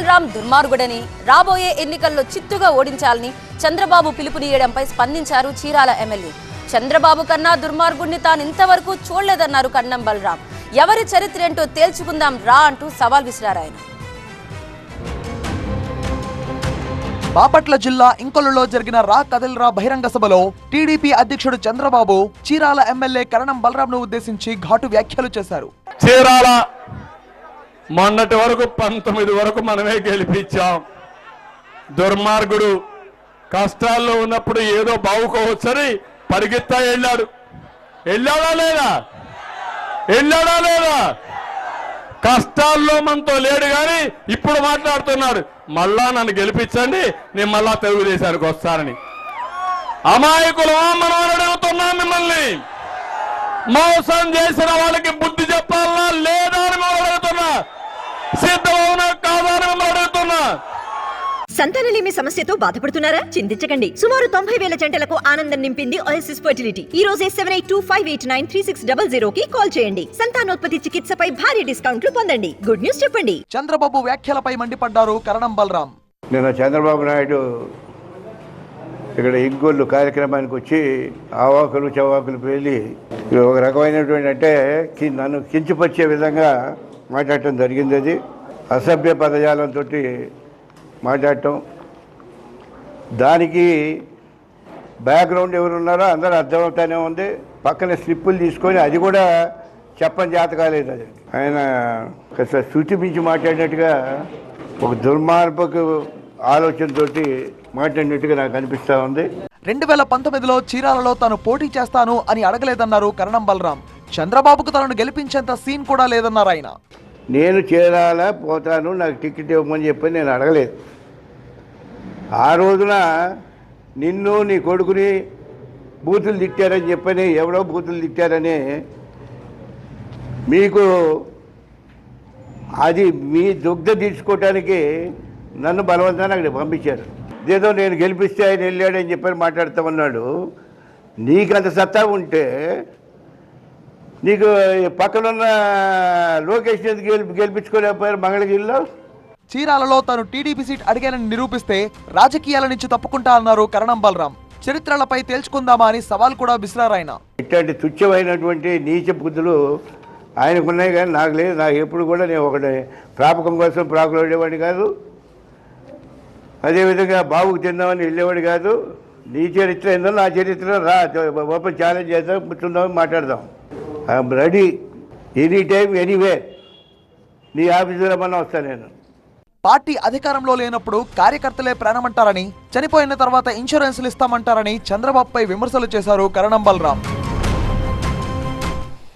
బలరాం దుర్మార్గుడని రాబోయే ఎన్నికల్లో చిత్తుగా ఓడించాలని చంద్రబాబు పిలుపునియడంపై స్పందించారు చీరాల ఎమ్మెల్యే. చంద్రబాబు కన్నా దుర్మార్గుడిని తాను ఇంతవరకు చూడలేదన్నారు కన్నం బలరాం. ఎవరి చరిత్ర ఏంటో తేల్చుకుందాం రా అంటూ సవాల్ విసిరారు ఆయన బాపట్ల జిల్లా ఇంకొల్లులో జరిగిన రా కదిల్రా బహిరంగ సభలో టీడీపీ అధ్యక్షుడు చంద్రబాబు చీరాల ఎమ్మెల్యే కరణం బలరాంను ఉద్దేశించి ఘాటు వ్యాఖ్యలు చేశారు. చీరాల మొన్నటి వరకు పంతొమ్మిది వరకు మనమే గెలిపించాం. దుర్మార్గుడు కష్టాల్లో ఉన్నప్పుడు ఏదో బావుకోవచ్చని పరిగెత్తా వెళ్ళాడు. వెళ్ళాడా లేదా? వెళ్ళాడా లేదా? కష్టాల్లో మనతో లేడు కానీ ఇప్పుడు మాట్లాడుతున్నాడు. మళ్ళా నన్ను గెలిపించండి నేను మళ్ళా తెలుగుదేశానికి వస్తానని. అమాయకులు మనం అడుగుతున్నాం మిమ్మల్ని. మోసం చేసిన వాళ్ళకి బుద్ధి చెప్పాలా లేదు. సిద్ధమవునా కాదా అని మిమ్మల్ని అడుగుతున్నా. సంతానలేమి సమస్యతో బాధపడుతున్నారా? చింతించకండి. సుమారు తొంభై వేల జంటలకు ఆనందం నింపింది ఓఎస్ఎస్ ఫర్టిలిటీ ఈ రోజే seven eight two five eight nine three six double zero కి కాల్ చేయండి. సంతానోత్పత్తి చికిత్సపై భారీ డిస్కౌంట్లు పొందండి. గుడ్ న్యూస్ చెప్పండి. చంద్రబాబు వ్యాఖ్యలపై మండిపడ్డారు కరణం బలరాం. నిన్న చంద్రబాబు నాయుడు ఇక్కడ ఇంగోళ్ళు కార్యక్రమానికి వచ్చి ఆవాకులు చవాకులు పేలి ఒక రకమైనటువంటి అంటే నన్ను కించపరిచే విధంగా మాట్లాడటం జరిగింది అది. అసభ్య పదజాలంతో మాట్లాడటం. దానికి బ్యాక్గ్రౌండ్ ఎవరు ఉన్నారో అందరూ అర్థమవుతానే ఉంది. పక్కన స్లిప్పులు తీసుకొని అది కూడా చెప్పని జాత కాలేదు అది. ఆయన కాస్త మాట్లాడినట్టుగా ఒక దుర్మార్గపు ఆలోచనతోటి మాట్లాడినట్టుగా నాకు అనిపిస్తూ ఉంది. రెండు వేల పంతొమ్మిదిలో చీరాలలో తాను పోటీ చేస్తాను అని అడగలేదన్నారు కరణం బలరాం. చంద్రబాబుకు తనను గెలిపించేంత సీన్ కూడా లేదన్నారు ఆయన. నేను చేరాలా పోతాను నాకు టికెట్ ఇవ్వమని చెప్పి నేను అడగలేదు. ఆ రోజున నిన్ను నీ కొడుకుని బూతులు తిట్టారని చెప్పని ఎవడో బూతులు తిట్టారని మీకు అది మీ దుగ్ధ తీసుకోవటానికి నన్ను బలవంతాన్ని అక్కడ పంపించారు. ఏదో నేను గెలిపిస్తే ఆయన వెళ్ళాడని చెప్పని మాట్లాడుతామన్నాడు. నీకు అంత సత్తా ఉంటే నీకు పక్కనున్న లోకేష్ ఎందుకు గెలిపి గెలిపించుకోలేకపోయారు మంగళగిరిలో? చీరాలలో తాను టీడీపీ సీట్ అడిగానని నిరూపిస్తే రాజకీయాల నుంచి తప్పుకుంటా అన్నారు కరణం బలరాం. చరిత్రలపై తేల్చుకుందామా అని సవాల్ కూడా విసిరారాయన ఇట్లాంటి తుచ్చమైనటువంటి నీచ బుద్ధులు ఆయనకు ఉన్నాయి కానీ నాకు లేదు. నాకు ఎప్పుడు కూడా నేను ఒకటి ప్రాపకం కోసం ప్రాకులు వెళ్ళేవాడిని కాదు. అదేవిధంగా బాబుకు తిందామని వెళ్ళేవాడు కాదు. నీ చరిత్ర ఏందో నా చరిత్ర. రా ఓపెన్ ఛాలెంజ్ చేద్దాం కూర్చుందాం మాట్లాడదాం. I'm ready any time anyway నీ ఆఫీసులో మన వస్తాను నేను. పార్టీ అధికారంలో లేనప్పుడు కార్యకర్తలే ప్రాణమంటారని చనిపోయిన తర్వాత ఇన్సూరెన్స్లు ఇస్తామంటారని చంద్రబాబుపై విమర్శలు చేశారు కరణం బలరాం